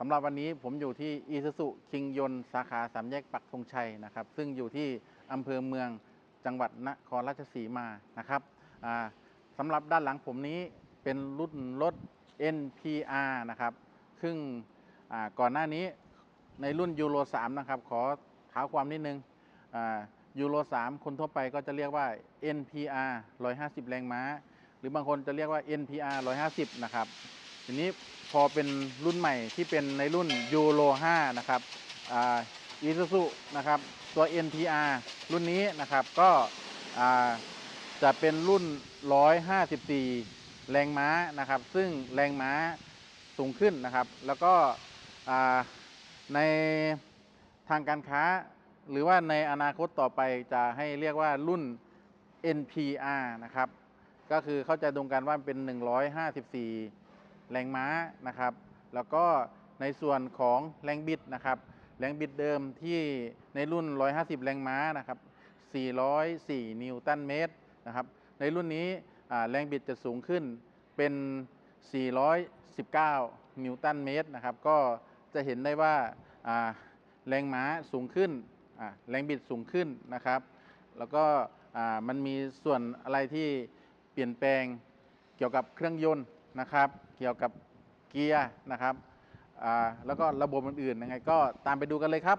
สำหรับวันนี้ผมอยู่ที่อีซูซุคิงยนสาขาสามแยกปักธงชัยนะครับ ซึ่งอยู่ที่อำเภอเมืองจังหวัดนครราชสีมานะครับสำหรับด้านหลังผมนี้เป็นรุ่นรถ NPR นะครับซึ่งก่อนหน้านี้ในรุ่นยูโร3นะครับ ขอเท้าความนิดนึงยูโร3คนทั่วไปก็จะเรียกว่า NPR 150 แรงม้า หรือบางคนจะเรียกว่า NPR 150 นะครับ ทีนี้พอเป็นรุ่นใหม่ที่เป็นในรุ่นยูโร5นะครับอีซูซุนะครับตัว NPR รุ่นนี้นะครับก็จะเป็นรุ่น 154 แรงม้านะครับ ซึ่งแรงม้าสูงขึ้นนะครับ แล้วก็ในทางการค้า หรือว่าในอนาคตต่อไปจะให้เรียกว่ารุ่น NPR นะครับ ก็คือเข้าใจตรงกันว่าเป็น 154 แรงม้านะครับ แล้วก็ในส่วนของแรงบิดนะครับ แรงบิดเดิมที่ในรุ่น 150 แรงม้านะครับ 404 นิวตันเมตรนะครับ ในรุ่นนี้แรงบิดจะสูงขึ้นเป็น 419 นิวตันเมตรนะครับ ก็จะเห็นได้ว่าแรงม้าสูงขึ้น แรงบิดสูงขึ้นนะครับ แล้วก็มันมีส่วนอะไรที่เปลี่ยนแปลงเกี่ยวกับเครื่องยนต์ นะครับ เกี่ยวกับเกียร์นะครับแล้วก็ระบบอื่นๆยังไงก็ตามไปดูกันเลยครับ